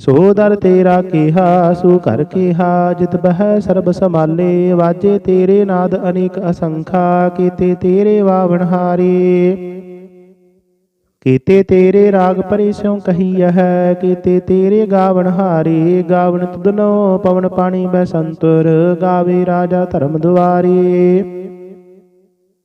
ਸੋ ਦਰ ਤੇਰਾ ਕਿਹਾ, ਸੋ ਘਰ ਕੀਹਾ, ਜਿਤ ਬਹਿ ਸਰਬ ਸਮਾਲੇ ਵਾਜੇ ਤੇਰੇ ਨਾਦ ਅਨੇਕ ਅਸੰਖਾ, ਕੀਤੇ ਤੇਰੇ ਵਾਵਣ ਹਾਰੇ। ਕੀਤੇ ਤੇਰੇ ਰਾਗ ਪਰੇ ਸਿਉ ਕਹੀ ਹੈ, ਕੀਤੇ ਤੇਰੇ ਗਾਵਣ ਹਾਰੇ, ਗਾਵਣ ਤੁਧਨੋ ਪਵਨ ਪਾਣੀ ਬੈ ਸੰਤੁਰ, ਗਾਵੇ ਰਾਜਾ ਧਰਮ ਦੁਆਰੇ।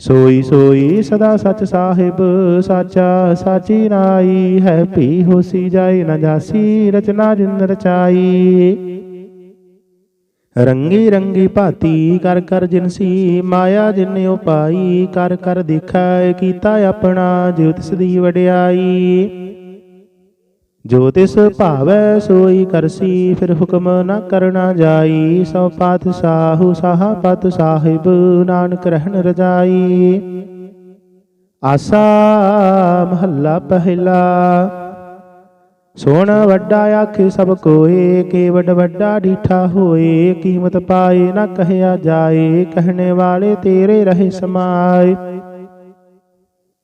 ਸੋਈ ਸੋਈ ਸਦਾ ਸਚ ਸਾਹਿਬ, ਸਾਚਾ ਸਾਚੀ ਨਾਈ ਹੈ, ਭੀ ਹੋਸੀ ਜਾਏ ਨਾ ਜਾਸੀ, ਰਚਨਾ ਜਿਨ ਰਚਾਈ। ਰੰਗੀ ਰੰਗੀ ਭਾਤੀ ਕਰ ਕਰ ਜਿਨਸੀ ਮਾਇਆ ਜਿਨ ਉਪਾਈ, ਕਰ ਕਰ ਦੇਖੈ, ਕੀਤਾ ਆਪਣਾ, ਜਿਉ ਤਿਸ ਦੀ ਵਡਿਆਈ। ਜੋ ਤਿਸ ਭਾਵੈ ਸੋਈ ਕਰਸੀ, ਫਿਰ ਹੁਕਮ ਨਾ ਕਰਨਾ ਜਾਈ। ਸੋ ਪਾਤਸ਼ਾਹੂ ਸਾਹਾ ਪਤ ਸਾਹਿਬ, ਨਾਨਕ ਰਹਿਣ ਰਜਾਈ। ਆਸਾ ਮਹੱਲਾ ਪਹਿਲਾ। ਸੋਣ ਵੱਡਾ ਆਖੇ ਸਭ ਕੋਏ ਕੇਵਡ ਵੱਡਾ ਡੀਠਾ ਹੋਏ। ਕੀਮਤ ਪਾਏ ਨਾ ਕਹਿਆ ਜਾਏ, ਕਹਿਣੇ ਵਾਲੇ ਤੇਰੇ ਰਹੇ ਸਮਾਏ।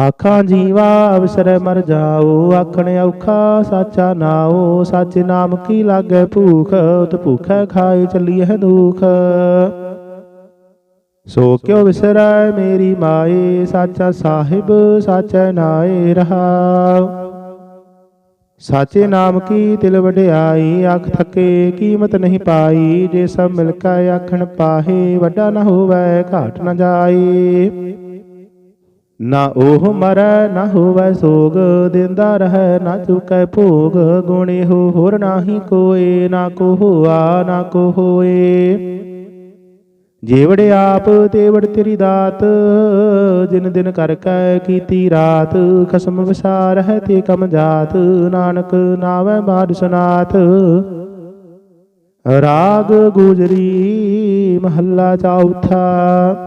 ਆਖਾਂ ਜੀਵਾ ਅਵਸਰ ਮਰ ਜਾਓ, ਆਖਣ ਔਖਾ ਸਾਚਾ ਨਾਓ ਸੱਚ ਨਾਮ ਕੀ ਲਾਗੇ ਭੂਖ, ਉਤ ਭੂਖੈ ਖਾਏ ਚੱਲੀਐ ਦੁਖ। ਸੋ ਕਿਉ ਵਿਸਰੈ ਮੇਰੀ ਮਾਏ, ਸਾਚਾ ਸਾਹਿਬ ਸਾਚੈ ਨਾਏ ਰਹਾਉ ਸਾਚੇ ਨਾਮ ਕੀ ਤਿਲ ਵਡਿਆਈ ਅੱਖ ਥਕੇ ਕੀਮਤ ਨਹੀਂ ਪਾਈ, ਜੇ ਸਭ ਮਿਲ ਕੇ ਆਖਣ ਪਾਹੇ, ਵੱਡਾ ਨਾ ਹੋਵੇ, ਘਾਟ ਨਾ ਜਾਏ। ਨਾ ਉਹ ਮਰੈ, ਨਾ ਹੋਵੈ ਸੋਗ, ਦਿੰਦਾ ਰਹੈ, ਨਾ ਚੁਕੈ ਭੋਗ। ਗੁਣੇ ਹੋ ਹੋਰ ਨਾਹੀ ਕੋਏ, ਨਾ ਕੋ ਹੋਆ ਨਾ ਕੋ ਹੋਏ ਜੇਵੜ ਆਪ, ਤੇਵੜ ਤੇਰੀ ਦਾਤ, ਜਿਨ ਦਿਨ ਕਰ ਕੈ ਕੀਤੀ ਰਾਤ, ਖਸਮ ਵਿਸਾਰ ਹੈ ਤੇ ਕਮ ਜਾਤ। ਨਾਨਕ ਨਾਵੈ ਬਾਦ ਸੁਨਾਤ। ਰਾਗ ਗੁਜਰੀ, ਮਹੱਲਾ ਚੌਥਾ।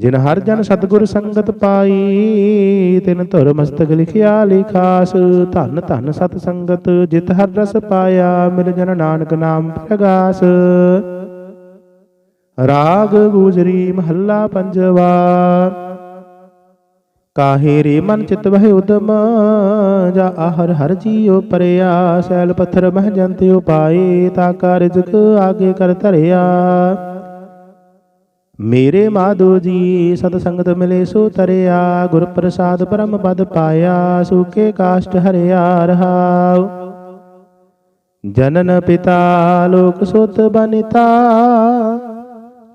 ਜਿਨ ਹਰ ਜਨ ਸਤਿਗੁਰ ਸੰਗਤ ਪਾਈ, ਤਿਨ ਧੁਰ ਮਸਤਕ ਲਿਖਿਆ ਲਿਖਾਸ, ਧਨ ਧਨ ਸਤ ਸੰਗਤ ਜਿਤ ਹਰ ਰਸ ਪਾਇਆ, ਮਿਲ ਜਨ ਨਾਨਕ ਨਾਮ ਪ੍ਰਗਾਸ। ਰਾਗ ਗੁਜਰੀ ਮਹੱਲਾ ਪੰਜਵਾ, ਕਾਹੇ ਰੇ ਮਨ ਚਿਤ ਵਹਿ ਉਦਮ, ਜਾ ਆਹਰ ਹਰ ਜੀਉ ਪਰਿਆ, ਸੈਲ ਪੱਥਰ ਮਹ ਜੰਤਿ ਉਪਾਏ ਤਾ ਕਾਰਜਕ ਆਗੇ ਕਰ ਧਰਿਆ। ਮੇਰੇ ਮਾਧੋ ਜੀ, ਸਤ ਸੰਗਤ ਮਿਲੇ ਸੋ ਤਰਿਆ ਗੁਰ ਪ੍ਰਸਾਦ ਬ੍ਰਹਮ ਪਦ ਪਾਇਆ, ਸੂਕੇ ਕਾਸ਼ਟ ਹਰਿਆ ਰਹਾਉ। ਜਨਨ ਪਿਤਾ, ਲੋਕ ਸੁਤ ਬਨਿਤਾ,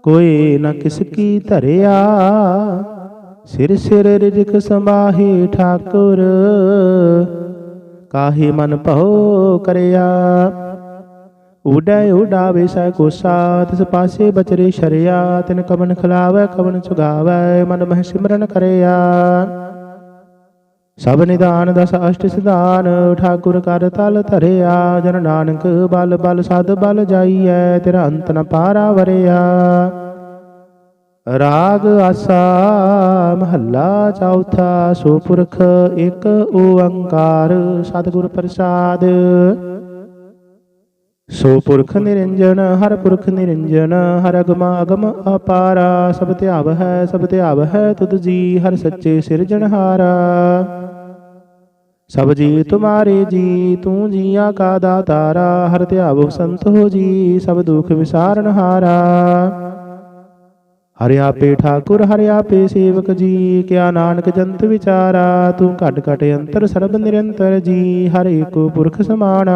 ਕੋਈ ਨ ਕਿਸ ਕੀ ਧਰਿਆ। ਸਿਰ ਸਿਰ ਰਿਜਕ ਸਮਾਹੀ ਠਾਕੁਰ, ਕਾਹੇ ਮਨ ਭਉ ਕਰਿਆ। ਉਡੈ ਉਡਾਵੇ ਸੈ ਕੋਸਾ, ਤਿਸ ਪਾਸੇ ਬਚਰੇ ਸ਼ਰਿਆ, ਤਿਨ ਕਮਨ ਖਿਲਾਵੈ, ਕਵਨ ਚੁਗਾਵੈ ਮਨ ਮਹਿ ਸਿਮਰਨ ਕਰਿਆ। ਸਭ ਨਿਦਾਨ ਦਸ ਅਸ਼ਟ ਸਿਧਾਨ, ਠਾਕੁਰ ਕਰ ਤਲ ਧਰਿਆ, ਜਨ ਨਾਨਕ ਬਲ ਬਲ ਸਦ ਬਲ ਜਾਈਐ, ਤੇਰਾ ਅੰਤ ਨ ਪਾਰਾ ਵਰਿਆ। ਰਾਗ ਆਸਾ ਮਹੱਲਾ ਚੌਥਾ ਸੋ ਪੁਰਖ ਇੱਕ ਓੰਕਾਰ, ਸਤਿਗੁਰ ਪ੍ਰਸਾਦ। ਸੋ ਪੁਰਖ ਨਿਰੰਜਨ ਹਰ ਪੁਰਖ ਨਿਰੰਜਨ ਹਰ ਅਗਮ ਅਗਮ ਅਪਾਰਾ ਸਭ ਧਿਆਵ ਹੈ ਸਭ ਧਿਆਵ ਹੈ ਤੁਧ ਜੀ ਹਰ ਸੱਚੇ ਸਿਰਜਣਹਾਰਾ ਸਭ ਜੀ ਤੁਮਾਰੇ ਜੀ ਤੂੰ ਜੀਆਂ ਕਾ ਦਾਤਾਰਾ ਹਰ ਧਿਆਵੋ ਸੰਤ ਹੋ ਜੀ ਸਭ ਦੁਖ ਵਿਸਾਰਨਹਾਰਾ ਹਰਿ ਆਪੇ ਠਾਕੁਰ ਹਰਿ ਆਪੇ ਸੇਵਕ ਜੀ ਕਿਆ ਨਾਨਕ ਜੰਤ ਵਿਚਾਰਾ ਤੂੰ ਘਟ ਘਟ ਅੰਤਰ ਸਰਬ ਨਿਰੰਤਰ ਜੀ ਹਰ ਏਕੋ ਪੁਰਖ ਸਮਾਣਾ।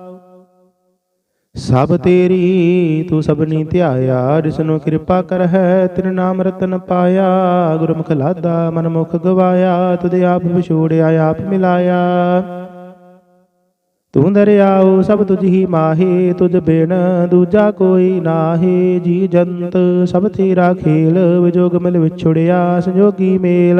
ਸਭ ਤੇਰੀ ਤੂੰ ਸਭਨੀ ਧਿਆਇਆ ਜਿਸਨੂੰ ਕਿਰਪਾ ਕਰ ਹੈ ਤੇਰੇ ਨਾਮ ਰਤਨ ਪਾਇਆ। ਗੁਰਮੁਖ ਲਾਦਾ ਮਨ ਮੁਖ ਗਵਾਇਆ, ਤੁਧ ਆਪ ਵਿਛੋੜਿਆ, ਆਪ ਮਿਲਾਇਆ। ਤੂੰ ਦਰਿਆਉ, ਸਭ ਤੁਝ ਹੀ ਮਾਹੇ, ਤੁਝ ਬਿਨ ਦੂਜਾ ਕੋਈ ਨਾਹੀ। ਜੀ ਜੰਤ, ਸਭ ਤੇਰਾ ਖੇਲ, ਵਿਜੋਗ ਮਿਲ ਵਿਛੜਿਆ, ਸੰਜੋਗੀ ਮੇਲ।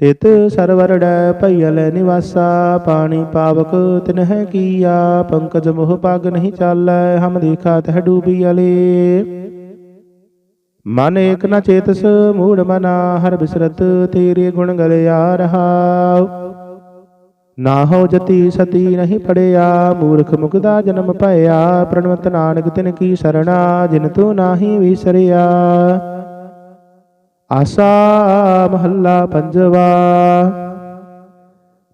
ਤਿਤ ਸਰਵਰੜੈ ਭਈਲ ਨਿਵਾਸਾ, ਪਾਣੀ ਪਾਵਕ ਤਿਨਹਿ ਕੀਆ, ਪੰਕਜ ਮੋਹ ਪਗ ਨਹੀਂ ਚਾਲੈ, ਹਮ ਦੇਖਾ ਤਹ ਡੂਬੀ ਅਲੇ। ਮਨ ਏਕ ਨ ਚੇਤਸ, ਮੂੜ ਮਨਾ, ਹਰ ਬਿਸਰਤ ਤੇਰੇ ਗੁਣ ਗਲਿਆ ਰਹਾਉ ਨਾ ਹੋ ਜਤੀ ਸਤੀ ਨਹੀਂ ਪੜਿਆ, ਮੂਰਖ ਮੁਕਦਾ ਜਨਮ ਭਇਆ, ਪ੍ਰਣਵਤ ਨਾਨਕ ਤਿਨ ਕੀ ਸਰਣਾ, ਜਿਨ ਤੂੰ ਨਾਹੀ ਵਿਸਰਿਆ। ਆਸਾ ਮਹੱਲਾ ਪੰਜਵਾ।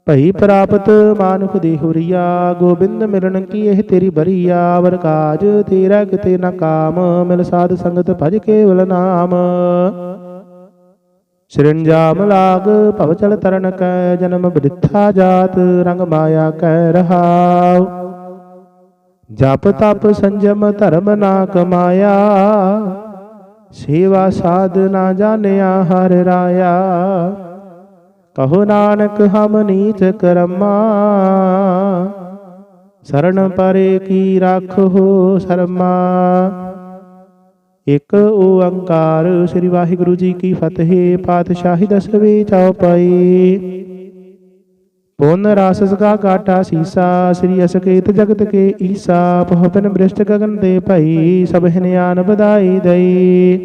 ਭਈ ਪ੍ਰਾਪਤ ਮਾਨੁਖ ਦੀ ਹੁਰੀਆ, ਗੋਬਿੰਦ ਮਿਲਣ ਕੀ ਇਹ ਤੇਰੀ ਬਰੀਆ? ਵਰ ਕਾਜ ਤੇਰਾ ਕਿਤੇ ਨਾ ਕਾਮ, ਮਿਲ ਸਾਧ ਸੰਗਤ ਭਜ ਕੇਵਲ ਨਾਮ। ਸਿਰੰਜਾਮ ਲਾਗ ਭਵ ਚਲ ਤਰਨ ਕੈ, ਜਨਮ ਬ੍ਰਿਥਾ ਜਾਤ ਰੰਗ ਮਾਇਆ ਕੈ ਰਹਾਉ ਜਪ ਤਪ ਸੰਜਮ ਧਰਮ ਨਾ ਕਮਾਇਆ ਸੇਵਾ ਸਾਧ ਨਾ ਜਾਣਿਆ ਹਰ ਰਾਇਆ। ਕਹੋ ਨਾਨਕ, ਹਮ ਨੀਚ ਕਰਮਾ। ਸਰਣ ਪਰੇ ਕੀ ਰਾਖੋ ਸ਼ਰਮਾ। ਇਕ ਓੰਕਾਰ, ਸ੍ਰੀ ਵਾਹਿਗੁਰੂ ਜੀ ਕੀ ਫਤਿਹ। ਪਾਤਸ਼ਾਹੀ ਦਸਵੇਂ ਚੌਪਈ ਪੁਨ ਰਸ ਕਾ ਕਾਟਾ ਸੀਸਾ, ਸ੍ਰੀ ਅਸਕੇਤ ਜਗਤ ਕੇ ਈਸਾ ਪਹੁਪਨ ਬ੍ਰਿਸ਼ਟ ਗਗਨ ਦੇ ਭਈ, ਸਭ ਨਿਆਨ ਬਧਾਈ ਦਈ।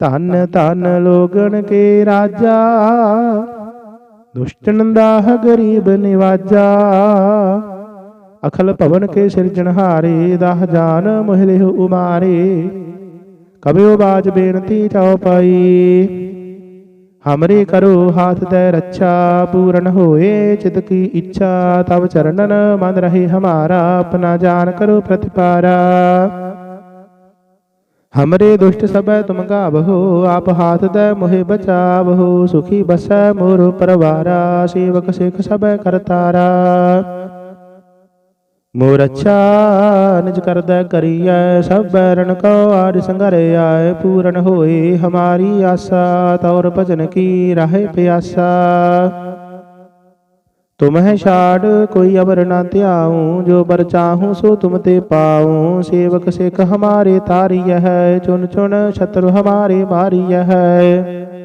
ਧਨ ਧਨ ਲੋਗਣ ਕੇ ਰਾਜਾ ਦੁਸ਼ਟਨ ਦਾਹ ਗਰੀਬ ਨਿਵਾਜਾ। ਅਖਲ ਭਵਨ ਕੇ ਸਿਰਜਣਹਾਰੇ ਦਾਹ ਜਾਨ ਮੋਹਿਲੇ ਉਮਾਰੇ। ਕਬਿਓ ਬਾਜ ਬੇਨਤੀ ਚਉਪਾਈ ਹਮਰੇ ਕਰੋ ਹਾਥ ਦੇ ਰੱਛਾ ਪੂਰਨ ਹੋਏ ਚਿਤ ਕੀ ਇੱਛਾ ਤਬ ਚਰਨਨ ਮਨ ਰਹੇ ਹਮਾਰਾ ਆਪਣਾ ਜਾਨ ਕਰੋ ਪ੍ਰਤਿਪਾਰਾ ਹਮਰੇ ਦੁਸ਼ਟ ਸਭੈ ਤੁਮ ਗਾਵਹੋ ਆਪ ਹਾਥ ਦੇ ਮੋਹਿ ਬਚਾਵਹੋ ਸੁਖੀ ਬਸੈ ਮੋਰ ਪਰਵਾਰਾ ਸੇਵਕ ਸਿਖ ਸਭੈ ਕਰਤਾਰਾ ਮੋਰ ਅੱਛਾ, ਨਿਜ ਕਰਦਾ ਕਰੀਐ, ਸਭ ਬੈਰਨ ਕੋ ਆਦ ਸੰਘਰੇ ਪੂਰਨ ਹੋਏ ਹਮਾਰੀ ਆਸਾ, ਤੌਰ ਭਜਨ ਕੀ ਰਾਹੇ ਪਿਆਸਾ। ਤੁਮਹਿ ਛਾੜ, ਕੋਈ ਅਵਰ ਨਾ ਧਿਆਉ, ਜੋ ਬਰ ਚਾਹੂੰ ਸੋ ਤੁਮ ਤੇ ਪਾਉ। ਸੇਵਕ ਸਿਖ ਹਮਾਰੇ ਤਾਰੀਐ ਹੈ ਚੁਨ ਚੁਨ ਛਤਰ ਹਮਾਰੇ ਮਾਰੀਐ ਹੈ।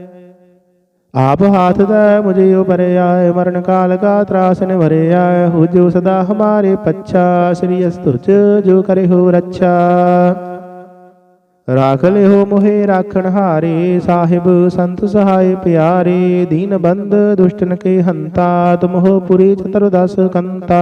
ਆਪ ਹਾਥ ਦਾ ਮੁਝੇ ਉਪਰਿਆ ਮਰਨ ਕਾਲ ਕਾ ਤਰਾਸ ਨਿਵਰਿਆ ਹੋ। ਜੋ ਸਦਾ ਹਮਾਰੇ ਪੱਛਾ, ਸ੍ਰੀ ਅਸਤੁਜ ਜੋ ਕਰੇ ਹੋ ਰੱਛਾ। ਰਾਖ ਲਿਓ ਮੋਹਿ ਰਾਖਣ ਹਾਰੇ, ਸਾਹਿਬ ਸੰਤ ਸਹਾਇ ਪਿਆਰੇ। ਦੀਨ ਬੰਦ ਦੁਸ਼ਟਨ ਕੇ ਹੰਤਾ, ਤੁਮਹੁ ਪੁਰੀ ਚਤੁਰਦਸ ਕੰਤਾ।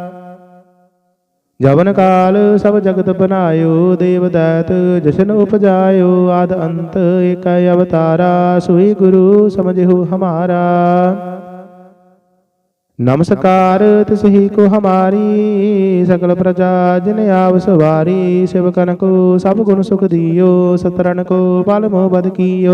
ਜਵਨ ਕਾਲ ਸਭ ਜਗਤ ਬਨਾਇਓ ਦੇਵ ਦੈਤ ਜਸ਼ਨ ਉਪਜਾਇਓ, ਆਦ ਅੰਤ ਏਕ ਅਵਤਾਰਾ, ਸੋਈ ਗੁਰੂ ਸਮਝਿਓ ਹਮਾਰਾ। ਨਮਸਕਾਰ ਤਿਸਹੀ ਕੋ ਹਮਾਰੀ ਸਕਲ ਪ੍ਰਜਾ ਜਿਨ ਆਵ ਸਵਾਰੀ ਸਿਵਕਨ ਕੋ ਸਭ ਗੁਣ ਸੁਖ ਦਿਓ ਸਤਰਨ ਕੋ ਪਲ ਮੋਹ ਬਦ ਕੀਓ।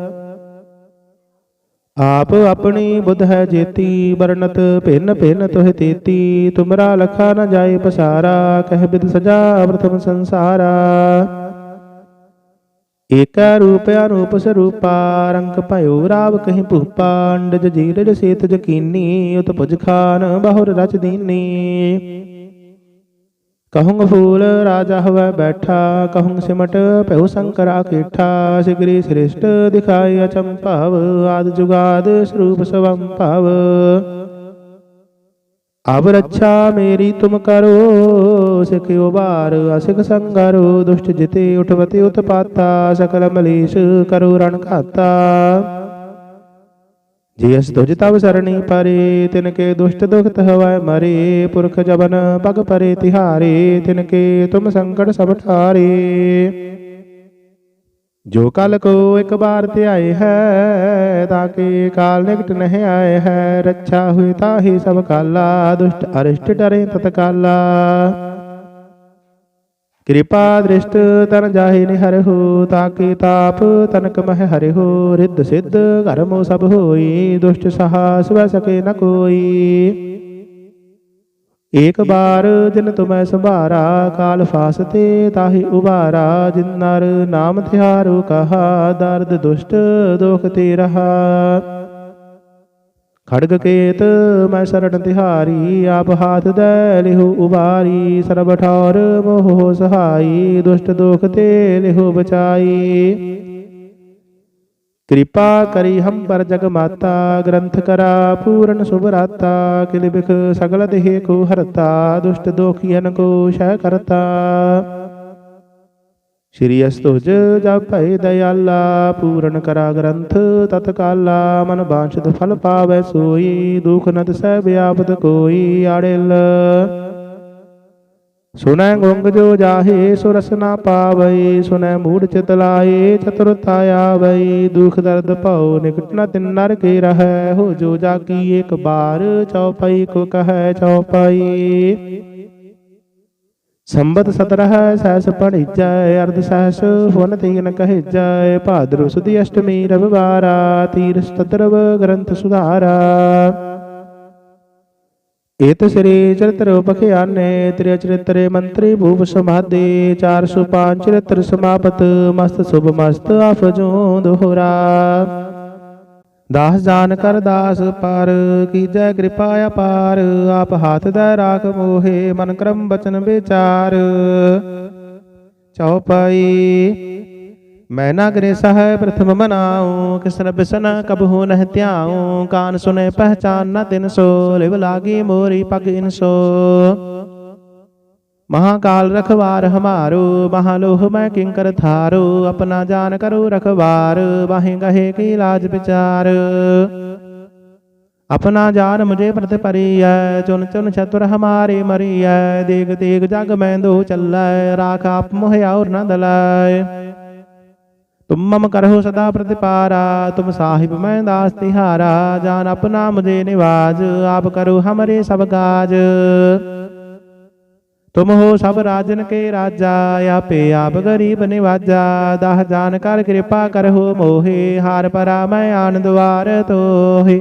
ਆਪ ਆਪਣੀ ਬੁੱਧ ਹੈ ਜੇਤੀ, ਵਰਣਤ ਭਿੰਨ ਭਿੰਨ ਤੋਹਿ ਤੇਤੀ, ਤੁਮਰਾ ਲਖਾ ਨ ਜਾਏ ਪਸਾਰਾ, ਕਹਿ ਬਿਦ ਸਜਾ ਪ੍ਰਥਮ ਸੰਸਾਰਾ। ਏਕੈ ਰੂਪ ਅਨੂਪ ਸਰੂਪਾ, ਰੰਗ ਭਇਓ ਰਾਵ ਕਹੀਂ ਭੂਪਾ, ਅੰਡਜ ਜੀਰਜ ਸੇਤ ਜਕੀਨੀ ਉਤ ਭੁਜ ਖਾਨ ਬਹੁਰ ਰਚ ਦੀਨੀ। ਕਹੂੰ ਫੂਲ ਰਾਜਾ ਹਵੈ ਬੈਠਾ, ਕਹੂੰ ਸਿਮਟ ਭਇਓ ਸ਼ੰਕਰਾ ਕੀਠਾ, ਸਿਗਰੀ ਸ੍ਰਿਸ਼ਟ ਦਿਖਾਈ ਅਚੰਭਵ ਆਦ ਜੁਗਾਦ ਸਰੂਪ ਸਵੰ ਭਵ। ਅਬ ਰੱਛਾ ਮੇਰੀ ਤੁਮ ਕਰੋ ਸਿਖਿਓ ਬਾਰ, ਅਸਿਖ ਸੰਗਰੋ, ਦੁਸ਼ਟ ਜਿਤੇ ਉਠਵਤੇ ਉਤਪਾਤਾ, ਸਕਲ ਮਲੀਸ਼ ਕਰੋ ਰਣ ਘਾਤਾ। ਜੇ ਅਸ ਤੁਜ ਤਵ ਸਰਣੀ ਪਰੇ, ਤਿਨ ਕੇ ਦੁਸ਼ਟ ਦੁਖਤ ਹਵੈ ਮਰੇ, ਪੁਰਖ ਜਬਨ ਪਗ ਪਰੇ ਤਿਹਾਰੇ, ਤਿਨ ਕੇ ਤੁਮ ਸੰਕਟ ਸਭ ਠਾਰੇ। ਜੋ ਕਲ ਕੋ ਇੱਕ ਬਾਰ ਧਿਆਏ ਹੈ ਤਾਕੇ ਕਾਲ ਨਿਕਟ ਨਹਿ ਆਏ ਹੈ, ਰੱਛਾ ਹੋਈ ਤਾਹੀ ਸਭ ਕਾਲਾ, ਦੁਸ਼ਟ ਅਰਿਸ਼ਟ ਡਰੇ ਤਤਕਾਲਾ। ਕਿਰਪਾ ਦ੍ਰਿਸ਼ਟ ਤਨ ਜਾਹੇ ਨਿਹਰਹੁ ਤਾਕੇ ਤਾਪ ਤਨਕ ਮਹਿ ਹਰਿਹੁ ਰਿੱਧ ਸਿੱਧ ਘਰਮੋ ਸਭ ਹੋਈ, ਦੁਸ਼ਟ ਸਹਾ ਸਵੈ ਸਕੇ ਨ ਕੋਈ। ਏਕ ਬਾਰ ਜਿਨ ਤੁਮੈ ਸੰਭਾਰਾ, ਕਾਲ ਫਾਸਤੇ ਤਾਹੀ ਉਬਾਰਾ ਜਿਨ ਨਰ ਨਾਮ ਤਿਹਾਰੂ ਕਹਾ, ਦਰਦ ਦੁਸ਼ਟ ਦੋਖ ਤੇ ਰਹਾ। ਖੜਗ ਕੇਤ, ਮੈਂ ਸਰਣ ਤਿਹਾਰੀ, ਆਪ ਹਾਥ ਦੇ ਲਿਹੁ ਉਬਾਰੀ, ਸਰਬ ਠੌਰ ਮੋਹ ਸਹਾਈ, ਦੁਸ਼ਟ ਦੋਖ ਤੇ ਲਿਹੁ ਬਚਾਈ। ਕਿਰਪਾ ਕਰੀ ਹਮ ਪਰ ਜਗ ਮਾਤਾ, ਗ੍ਰੰਥ ਕਰਾ ਪੂਰਨ ਸੁਭ ਰਾਤਾ, ਕਿਲ ਬਿਖ ਸਗਲ ਦੇਹ ਕੋ ਹਰਤਾ, ਦੁਸ਼ਟ ਦੋਖੀਨ ਕੋ ਸ਼ੈ ਕਰਤਾ। ਸ਼੍ਰੀ ਅਸਤੁਜ ਜਪ ਭੈ ਦਇਆਲਾ, ਪੂਰਨ ਕਰਾ ਗ੍ਰੰਥ ਤਤਕਾਲਾ, ਮਨ ਬਾਂਛਤ ਫਲ ਪਾਵੈ ਸੋਈ, ਦੁਖ ਨਦ ਸਹਿ ਵਿਆਪਤ ਕੋਈ ਆੜਿਲ। ਸੁਨੈ ਗੁੰਗ ਜੋ ਜਾਹੇ, ਸੁਰਸ ਨਾ ਪਾਵਈ ਸੁਨੈ ਮੂੜ ਚਿਤ ਲਾਏ ਚਤੁਰਤਾ ਆਵਈ, ਦੁਖ ਦਰਦ ਭਉ ਨਿਕਟ ਨ ਤਿਨ ਨਰ ਕੇ ਰਹੈ, ਹੋ ਜੋ ਜਾਗੀ ਇੱਕ ਬਾਰ, ਚਉਪਈ ਕੋ ਕਹੈ ਚਉਪਈ। ਸੰਬਤ ਸਤਰਹ ਸਹਿਸ ਪੜਿਜੈ, ਅਰਧ ਸਹਿਸ ਫੁਨ ਤੀਨ ਕਹਿਜੈ ਭਾਦਰੁ ਸੁਦੀ ਅਸ਼ਟਮੀ ਰਵਿਵਾਰਾ ਤੀਰ ਸਤਰਵ ਗ੍ਰੰਥ ਸੁਧਾਰਾ। ਏਤ ਸ੍ਰੀ ਚਰਿਤ੍ਰ ਉਪਖਿਆਨੇ ਤ੍ਰਿ ਚਰਿਤਰੇ ਮੰਤਰੀ ਭੂਪ ਸਮਾਦੇ 405 ਚਰਿਤ੍ਰ ਸਮਾਪਤ, ਮਸਤ ਸੁਭ ਮਸਤ ਆਫਜੋ ਦੋਹਰਾ ਦਾਸ ਜਾਨ ਕਰ ਦਾਸ ਪਰ, ਕੀਜੈ ਕਿਰਪਾ ਅਪਾਰ, ਆਪ ਹਾਥ ਦਾ ਰਾਖ ਮੋਹੇ, ਮਨ ਕਰਮ ਬਚਨ ਵਿਚਾਰ। ਚਉਪਈ, ਮੈਂ ਨਾ ਗ੍ਰੇ ਸਹਿ ਪ੍ਰਥਮ ਮਨਾਉ ਕਿਸਨ ਬਿਸਨ ਕਬ ਨਹਿ ਧਿਆਉ, ਕਾਨ ਸੁਨੇ ਪਹਿਚਾਨ ਨ ਤਿਨ ਸੋ, ਲਿਵ ਲਾਗੀ ਮੋਰੀ ਪਗ ਇਨਸੋ ਮਹਾਕਾਲ ਰਖਵਾਰ ਹਮਾਰੋ, ਮਹਾਲੋਹ ਮੈਂ ਕਿੰਕਰ ਥਾਰੋ, ਆਪਣਾ ਜਾਨ ਕਰੋ ਰਖਵਾਰ ਬਾਹੇ ਗਹੇ ਕੀ ਲਾਜ ਵਿਚਾਰ। ਆਪਣਾ ਜਾਨ ਮੁਝੇ ਪ੍ਰਤ ਪਰੀਐ ਚੁਨ ਚੁਨ ਚਤੁਰ ਹਮਾਰੇ ਮਰੀਐ, ਦੇਗ ਦੇਗ ਜਗ ਮੈਂ ਦੋ ਚੱਲੈ, ਰਾਖ ਆਪ ਮੋਹਿ ਔਰ ਨ ਦਲੈ। ਤੁਮ ਮਮ ਕਰਹੁ ਸਦਾ ਪ੍ਰਤਿਪਾਰਾ, ਤੁਮ ਸਾਹਿਬ ਮੈਂ ਦਾਸ ਤਿਹਾਰਾ, ਜਾਨ ਆਪਣਾ ਮੁਝੇ ਨਿਵਾਜ, ਆਪ ਕਰੋ ਹਮਰੇ ਸਭ ਕਾਜ। ਤੁਮ ਹੋ ਸਭ ਰਾਜਨ ਕੇ ਰਾਜਾ, ਆਪੇ ਆਪ ਗਰੀਬ ਨਿਵਾਜਾ। ਦਹ ਜਾਨ ਕਰ ਕਿਰਪਾ ਕਰਹੁ ਮੋਹੇ, ਹਾਰ ਪਰਾ ਮੈਂ ਆਨੰਦ ਵਾਰ ਤੋਹੇ।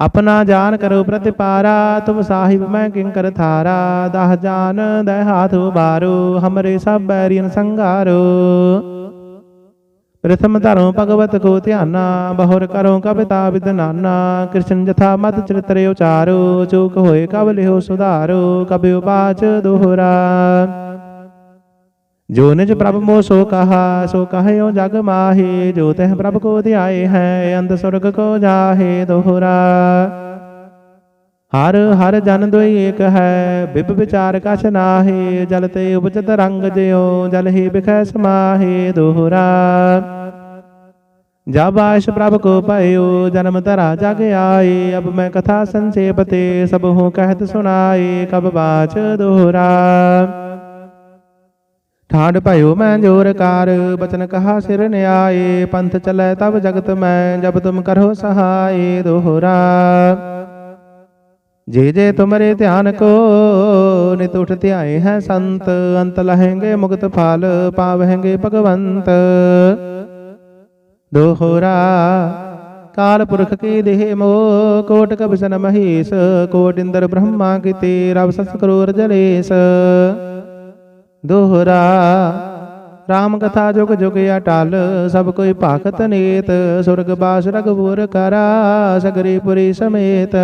ਆਪਣਾ ਜਾਨ ਕਰੋ ਪ੍ਰਤਿਪਾਰਾ, ਤੁਮ ਸਾਹਿਬ ਮੈਂ ਕਿੰਕਰ ਥਾਰਾ। ਦਹ ਜਾਨ ਦੈ ਹਾਥ ਉਬਾਰੋ ਹਮਰੇ ਸਭ ਬੈਰੀਨ ਸੰਘਾਰੋ ਪ੍ਰਥਮ ਧਰਮ ਭਗਵਤ ਕੋ ਧਿਆਨਾ, ਬਹੁਰ ਕਰੋ ਕਵਿਤਾ ਵਿਦਨਾਨਾ ਕ੍ਰਿਸ਼ਨ ਜਥਾ ਮਤ ਚਰਿਤਰੇ ਉਚਾਰੋ, ਚੂਕ ਹੋਏ ਕਬ ਲਿਓ ਸੁਧਾਰੋ, ਕਬਿ ਉਪਾਚ ਦੋਹਰਾ। ਜੋ ਨਿਜ ਪ੍ਰਭ ਮੋ ਸੋ ਕਹਾ, ਸੋ ਕਹਿਓ ਜਗ ਮਾਹੀ, ਜੋ ਤਹਿ ਪ੍ਰਭ ਕੋ ਧਿਆਏ ਹੈ, ਅੰਧ ਸੁਰਗ ਕੋ ਜਾਹੇ ਦੋਹਰਾ। ਹਰ ਹਰ ਜਨ ਦੋਈ ਏਕ ਹੈ, ਬਿਬ ਵਿਚਾਰ ਕਛ ਨਾਹੀ, ਜਲ ਤੇ ਉਪਜਤ ਰੰਗ ਜਿਉ, ਜਲ ਹੀ ਬਿਖੈ ਸਮਾਹੀ, ਦੋਹਰਾ। ਜਬ ਆਇਸ਼ ਪ੍ਰਭ ਕੋ ਭਇਓ, ਜਨਮ ਤਰਾ ਜਗ ਆਏ ਅਬ ਮੈਂ ਕਥਾ ਸੰਖੇਪ ਤੇ ਸਭ ਹੂੰ ਕਹਿਤ ਸੁਣਾਏ ਕਬ ਬਾਚ ਦੋਹਰਾ। ਠਾੜ ਭਇਓ ਮੈਂ ਜੋਰ ਕਾਰ, ਬਚਨ ਕਹਾ ਸਿਰ ਨਿਆਏ ਪੰਥ ਚਲੇ ਤਬ ਜਗਤ ਮੈਂ, ਜਬ ਤੁਮ ਕਰੋ ਸਹਾਈ, ਦੋਹਰਾ। ਜੇ ਜੇ ਤੁਮਰੇ ਧਿਆਨ ਕੋ ਨਿਤ ਉਠ ਧਿਆਏ ਹੈ ਸੰਤ, ਅੰਤ ਲਹੇਂਗੇ ਮੁਕਤ ਫਲ, ਪਾਵਹਿੰਗੇ ਭਗਵੰਤ। ਦੋਹਰਾ ਕਾਲ ਪੁਰਖ ਕੀ ਦੇਹ ਮੋ ਕੋਟ ਕਬਸਨ ਮਹੇਸ਼ ਕੋਟ ਇੰਦਰ ਬ੍ਰਹਮਾ ਕੀਤੇ ਰਬ ਸਸ ਕਰੋਰ ਜਲੇਸ। ਦੋਹਰਾ ਰਾਮ ਕਥਾ ਜੁਗ ਜੁਗ ਅਟਲ, ਸਭ ਕੋਈ ਭਾਖਤ ਨੇਤ, ਸੁਰਗ ਬਾਸ ਰਗਪੁਰ ਕਰਾ ਸਗਰੀ ਪੁਰੀ ਸਮੇਤ।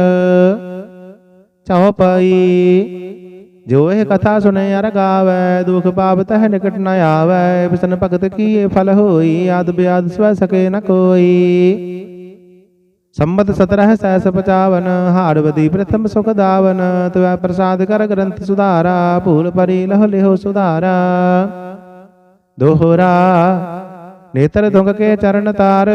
ਚਉਪਈ। ਜੋ ਇਹ ਕਥਾ ਸੁਨੇ ਅਰ ਗਾਵੈ ਦੁਖ ਪਾਪ ਤਹ ਨਿਕਟ ਨ ਆਵੈ ਬਿਸਨ ਭਗਤ ਕੀਏ ਫਲ ਹੋਈ ਆਦ ਬਿਆਦ ਸਵੈ ਸਕੇ ਨ ਕੋਈ। ਸੰਬਤ 17 ਸੈਸ 55 ਹਾੜਵਦੀ ਪ੍ਰਥਮ ਸੁਖ ਦਾਵਨ ਤਵੈ ਪ੍ਰਸਾਦ ਕਰ ਗ੍ਰੰਥ ਸੁਧਾਰਾ ਭੂਲ ਪਰੀ ਲਹ ਲਿਹੋ ਸੁਧਾਰਾ। ਦੋਹਰਾ ਨੇਤਰ ਧੁੰਗ ਕੇ ਚਰਨ ਤਾਰ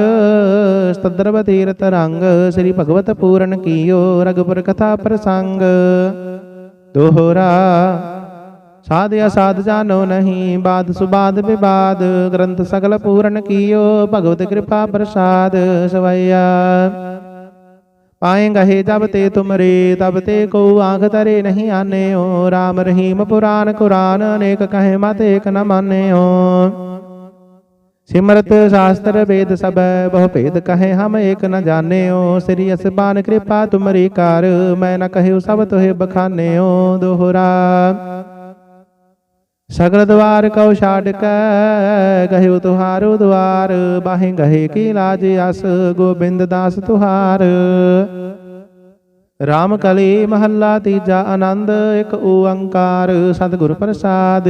ਸਤਦਰਵ ਤੀਰਤ ਰੰਗ, ਸ੍ਰੀ ਭਗਵਤ ਪੂਰਨ ਕੀਓ ਰਗਪੁਰ ਕਥਾ ਪ੍ਰਸੰਗ। ਦੋਹਰਾ, ਸਾਧ ਅਸਾਧ ਜਾਨੋ ਨਹੀਂ, ਬਾਦ ਸੁਬਾਦ ਵਿਵਾਦ, ਗ੍ਰੰਥ ਸਗਲ ਪੂਰਨ ਕੀਓ, ਭਗਵਤ ਕਿਰਪਾ ਪ੍ਰਸਾਦ ਸਵਈਆ। ਪਾਏ ਗਹੇ ਜਬ ਤੇ ਤੁਮਰੇ, ਤਬ ਤੇ ਕੋ ਆਂਖ ਤਰੇ ਨਹੀਂ ਆਨੇਓ RAM ਰਹੀਮ ਪੁਰਾਨ ਕੁਰਾਨ, ਅਨੇਕ ਕਹੇ ਮਤ ਏਕ ਨ ਮਾਨੇਓ। ਸਿਮਰਤ ਸ਼ਾਸਤਰ ਵੇਦ ਸਬੈ ਬਹੁ ਭੇਦ ਕਹੇ ਹਮ ਏਕ ਨ ਜਾਣਿਓ। ਸ੍ਰੀ ਅਸਬਾਨ ਕਿਰਪਾ ਤੁਮਰੀ ਕਾਰ, ਮੈਂ ਨ ਕਹਿਉ ਸਭ ਤੋਹਿ ਬਖਾਨਿਓ ਦੋਹਰਾ। ਸਗਲ ਦਵਾਰ ਕਉ ਛਾੜ ਕੈ, ਗਹਿਉ ਤੁਹਾਰੋ ਦਵਾਰ, ਬਾਹੇ ਗਹੇ ਕੀ ਲਾਜ ਅਸ, ਗੋਬਿੰਦ ਦਾਸ ਤੁਹਾਰ। ਰਾਮ ਕਲੀ ਮਹੱਲਾ ਤੀਜਾ ਆਨੰਦ, ਇੱਕ ਓੰਕਾਰ, ਸਤਿਗੁਰ ਪ੍ਰਸਾਦ।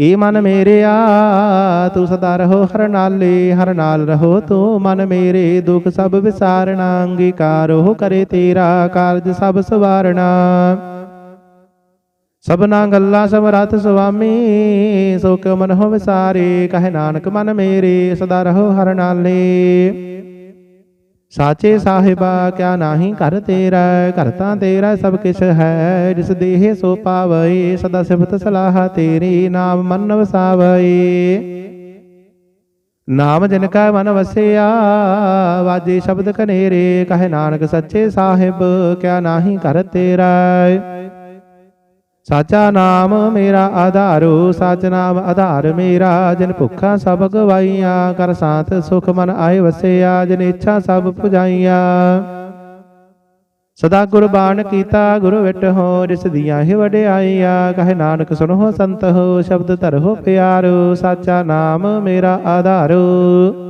ਏ ਮਨ ਮੇਰਿਆ ਤੂੰ ਸਦਾ ਰਹੋ ਹਰ ਨਾਲੇ, ਹਰ ਨਾਲ ਰਹੋ ਤੂੰ ਮਨ ਮੇਰੇ। ਦੁਖ ਸਭ ਵਿਸਾਰਣਾ ਅੰਗੀਕਾਰੋ ਕਰੇ ਤੇਰਾ, ਕਾਰਜ ਸਭ ਸਵਾਰਣਾ ਸਭਨਾ ਗੱਲਾਂ ਸਭ ਰਤ ਸੁਆਮੀ ਸੋ ਕਿਉ ਮਨ ਹੋ ਵਿਸਾਰੇ, ਕਹੇ ਨਾਨਕ ਮਨ ਮੇਰੇ, ਸਦਾ ਰਹੋ ਹਰ ਨਾਲੇ। ਸਾਚੇ ਸਾਹਿਬਾ ਕਿਆ ਨਾਹੀ ਘਰ ਤੇਰਾ ਘਰ ਤਾਂ ਤੇਰਾ ਸਭ ਕਿਛ ਹੈ ਜਿਸ ਦੇਹ ਸੋ ਪਾਵਈ ਸਦਾ ਸਿਫਤ ਸਲਾਹ ਤੇਰੀ ਨਾਮ ਮਨ ਵਸਾਵਈ। ਨਾਮ ਜਿਨ ਕਾ ਮਨ ਵਸਿਆ ਵਾਜੇ ਸ਼ਬਦ ਕਨੇਰੇ ਕਹੇ ਨਾਨਕ ਸੱਚੇ ਸਾਹਿਬ ਕਿਆ ਨਾਹੀ ਘਰ ਤੇਰਾ ਸਾਚਾ ਨਾਮ ਮੇਰਾ ਆਧਾਰੂ, ਸਾਚ ਨਾਮ ਆਧਾਰ ਮੇਰਾ, ਜਿਨ ਭੁੱਖਾ ਸਭ ਗਵਾਈਆਂ, ਕਰ ਸਾਥ ਸੁਖ ਮਨ ਆਏ ਵਸਿਆ, ਜਿਨ ਇੱਛਾ ਸਭ ਪੁਜਾਈਆਂ। ਸਦਾ ਗੁਰਬਾਣ ਕੀਤਾ, ਗੁਰ ਵਿਟ ਹੋ, ਜਿਸ ਦੀਆਂ ਹੀ ਵਡਿਆਈਆਂ ਕਹੇ ਨਾਨਕ ਸੁਨੋ ਸੰਤ ਹੋ, ਸ਼ਬਦ ਧਰੋ ਪਿਆਰੋ, ਸਾਚਾ ਨਾਮ ਮੇਰਾ ਆਧਾਰੂ।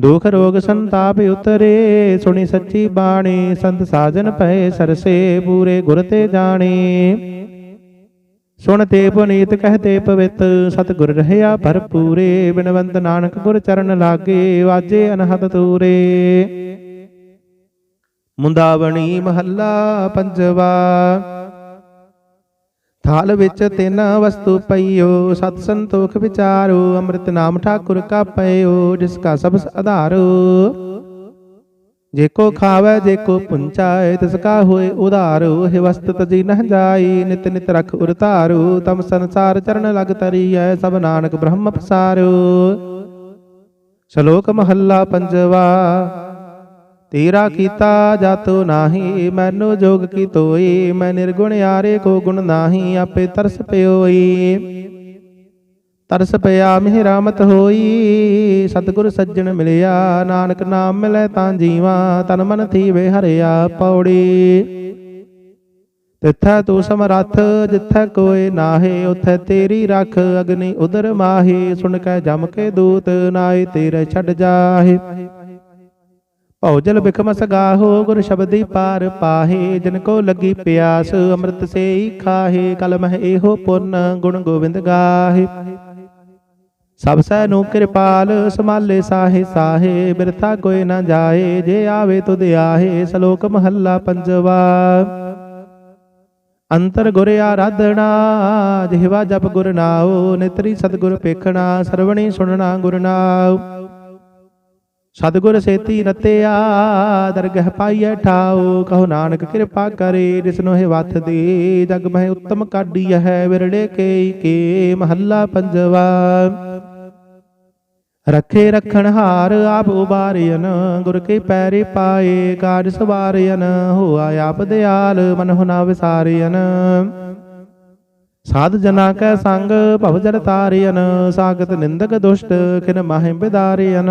ਦੁਖ ਰੋਗ ਸੰਤਾਪ ਉਤਰੇ, ਸੁਣੀ ਸੱਚੀ ਬਾਣੀ, ਸੰਤ ਸਾਜਨ ਪਏ ਸਰਸੇ, ਪੂਰੇ ਗੁਰ ਤੇ ਜਾਣੇ। ਸੁਣ ਤੇ ਪੁਨੀਤ ਕਹਤੇ ਪਵਿੱਤ, ਸਤਿਗੁਰ ਰਹਿਆ ਭਰਪੂਰੇ, ਬਿਨਵੰਤ ਨਾਨਕ ਗੁਰ ਚਰਨ ਲਾਗੇ, ਵਾਜੇ ਅਨਹਦ ਤੂਰੇ ਮੁੰਦਾਵਣੀ ਮਹੱਲਾ ਪੰਜਵਾ ਥਾਲ ਵਿੱਚ ਤਿੰਨ ਵਸਤੂ ਪਈਓ, ਸਤ ਸੰਤੋਖ ਵਿਚਾਰੋ, ਅੰਮ੍ਰਿਤ ਨਾਮ ਠਾਕੁਰ ਕਾ ਪਇਓ ਜਿਸ ਕਾ ਸਬਸ ਆਧਾਰੋ। ਜੇ ਕੋ ਖਾਵੇ, ਜੇ ਕੋ ਪੁੰਚਾਏ, ਤਿਸ ਕਾ ਹੋਏ ਉਧਾਰੋ ਹੈ ਵਸਤ ਤਜੀ ਨਹ ਜਾਈ, ਨਿਤ ਨਿਤ ਰਖ ਉਰਤਾਰੋ ਤਮ ਸੰਸਾਰ ਚਰਨ ਲਗ ਤਰੀਐ ਸਭ ਨਾਨਕ ਬ੍ਰਹਮ ਪਸਾਰੋ। ਸ਼ਲੋਕ ਮਹੱਲਾ ਪੰਜਵਾ ਤੇਰਾ ਕੀਤਾ ਜਾਤੋ ਨਾਹੀ ਮੈਨੋ ਜੋਗ ਕੀ ਤੋਈ ਮੈਂ ਨਿਰਗੁਣ ਯਾਰੇ ਕੋ ਗੁਣ ਨਾਹੀ ਆਪੇ ਤਰਸ ਪਿਓਈ। ਤਰਸ ਪਿਆ ਮਿਹ ਰਾਮਤ ਹੋਈ। ਸਤਿਗੁਰ ਸੱਜਣ ਮਿਲਿਆ ਨਾਨਕ ਨਾਮ ਮਿਲੇ ਤਾਂ ਜੀਵਾ ਤਨ ਮਨ ਥੀਵੇ ਹਰਿਆ ਪੌੜੀ। ਤਿੱਥੈ ਤੂੰ ਸਮਰੱਥ ਜਿੱਥੈ ਕੋਏ ਨਾਹੇ ਉਥੈ ਤੇਰੀ ਰਖ ਅਗਨੀ ਉਦਰ ਮਾਹੇ। ਸੁਣ ਕੇ ਜਮ ਕੇ ਦੂਤ ਨਾਏ ਤੇਰੇ ਛੱਡ ਜਾਹੇ। ਭੌਜਲ ਬਿਖਮ ਸਗਾਹੋ ਗੁਰ ਸ਼ਬਦੀ ਪਾਰ ਪਾਹੇ, ਜਿਨ ਕੋ ਲੱਗੀ ਪਿਆਸ ਅੰਮ੍ਰਿਤ ਸੇਈ ਖਾਹੇ, ਕਲ ਮਹਿ ਇਹੋ ਪੁੰਨ ਗੁਣ ਗੋਬਿੰਦ ਗਾਹੇ। ਸਭ ਸੈ ਨੂੰ ਕਿਰਪਾਲ, ਸਮਾਲੇ ਸਾਹੇ ਸਾਹੇ, ਬਿਰਥਾ ਕੋਈ ਨਾ ਜਾਏ, ਜੇ ਆਵੇ ਤੁਧ ਆਹੇ, ਸ਼ਲੋਕ ਮਹੱਲਾ ਪੰਜਵਾ। ਅੰਤਰ ਗੁਰ ਆਰਾਧਣਾ ਜਿਹਵਾ ਜਪ ਗੁਰ ਨਾਉ, ਨਿਤਰੀ ਸਤਗੁਰ ਪੇਖਣਾ ਸਰਵਣੀ ਸੁਣਨਾ ਗੁਰ ਨਾਉ। ਸਤਗੁਰ ਸੇਤੀ ਰਤਿਆ ਦਰਗਹ ਪਾਈਐ ਠਾਉ, ਕਹੋ ਨਾਨਕ ਕਿਰਪਾ ਕਰੇ ਜਿਸਨੋ ਹੈ ਵਥ ਦੇ, ਜਗ ਮਹਿ ਉੱਤਮ ਕਾਢੀ ਹੈ ਵਿਰੜੇ ਕੇ ਕੇ ਮਹੱਲਾ ਪੰਜਵਾ। ਰੱਖੇ ਰਖਣ ਹਾਰ ਆਪ ਉਬਾਰਿਆਨ ਗੁਰ ਕੇ ਪੈਰੇ ਪਾਏ ਕਾਜ ਸਵਾਰਿਆਨ ਹੋਆ ਆਪ ਦਿਆਲ, ਮਨ ਹੁਨਾ ਵਿਸਾਰਿਆਨ ਸਾਧ ਜਨਾ ਕੈ ਸੰਗ, ਭਵ ਜਰ ਤਾਰਿਆਨ ਸਾਗਤ ਨਿੰਦਕ ਦੁਸ਼ਟ, ਖਿਨ ਮਾਹਿ ਬਿਦਾਰਿਆਨ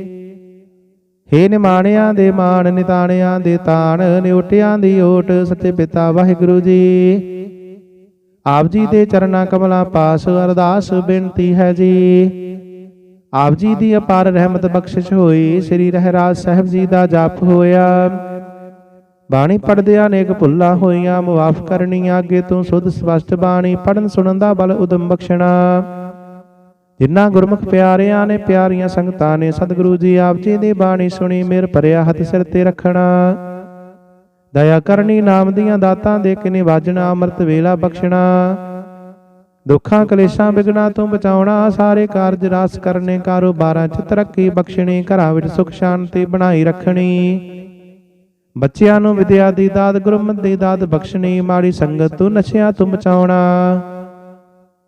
ਹੇ ਨਿਮਾਣਿਆਂ ਦੇ ਮਾਣ, ਨਿਤਾਣਿਆਂ ਦੇ ਤਾਣ, ਨਿਉਟਿਆਂ ਦੀ ਓਟ, ਸੱਚੇ ਪਿਤਾ ਵਾਹਿਗੁਰੂ ਜੀ। ਆਪ ਜੀ ਦੇ ਚਰਨਾਂ ਕਮਲਾਂ ਪਾਸ, ਅਰਦਾਸ ਬੇਨਤੀ ਹੈ ਜੀ। ਆਪ ਜੀ ਦੀ ਅਪਾਰ ਰਹਿਮਤ ਬਖਸ਼ਿਸ਼ ਹੋਈ, ਸ੍ਰੀ ਰਹਿਰਾਜ ਸਾਹਿਬ ਜੀ ਦਾ ਜਪ ਹੋਇਆ। ਬਾਣੀ ਪੜਦਿਆਂ ਅਨੇਕ ਭੁੱਲਾਂ ਹੋਈਆਂ, ਮੁਆਫ ਕਰਨੀਆਂ, ਅੱਗੇ ਤੋਂ ਸੁਧ ਸਪਸ਼ਟ ਬਾਣੀ ਪੜਨ ਸੁਣਨ ਦਾ ਬਲ ਉਦਮ ਬਖਸ਼ਣਾ। ਜਿਨ੍ਹਾਂ ਗੁਰਮੁਖ ਪਿਆਰਿਆਂ ਨੇ ਪਿਆਰੀਆਂ ਸੰਗਤਾਂ ਨੇ ਸਤਿਗੁਰੂ ਜੀ ਆਪ ਜੀ ਦੀ ਬਾਣੀ ਸੁਣੀ ਮੇਰ ਭਰਿਆ ਹੱਥ ਸਿਰ ਤੇ ਰੱਖਣਾ। ਦਇਆ ਕਰਨੀ, ਨਾਮ ਦੀਆਂ ਦਾਤਾਂ ਦੇ ਕੇ ਨਿਵਾਜਣਾ, ਅੰਮ੍ਰਿਤ ਵੇਲਾ ਬਖਸ਼ਣਾ। ਦੁੱਖਾਂ, ਕਲੇਸ਼ਾਂ ਵਿਗਣਾ ਤੋਂ ਬਚਾਉਣਾ, ਸਾਰੇ ਕਾਰਜ ਰਾਸ ਕਰਨੇ, ਕਾਰੋਬਾਰਾਂ 'ਚ ਤਰੱਕੀ ਬਖਸ਼ਣੀ, ਘਰਾਂ ਵਿੱਚ ਸੁਖ, ਸ਼ਾਂਤੀ ਬਣਾਈ ਰੱਖਣੀ। ਬੱਚਿਆਂ ਨੂੰ ਵਿਦਿਆ ਦੀ ਦਾਤ, ਗੁਰਮਤਿ ਦੀ ਦਾਤ ਬਖਸ਼ਣੀ, ਮਾੜੀ ਸੰਗਤ ਤੋਂ ਨਸ਼ਿਆਂ ਤੋਂ ਬਚਾਉਣਾ।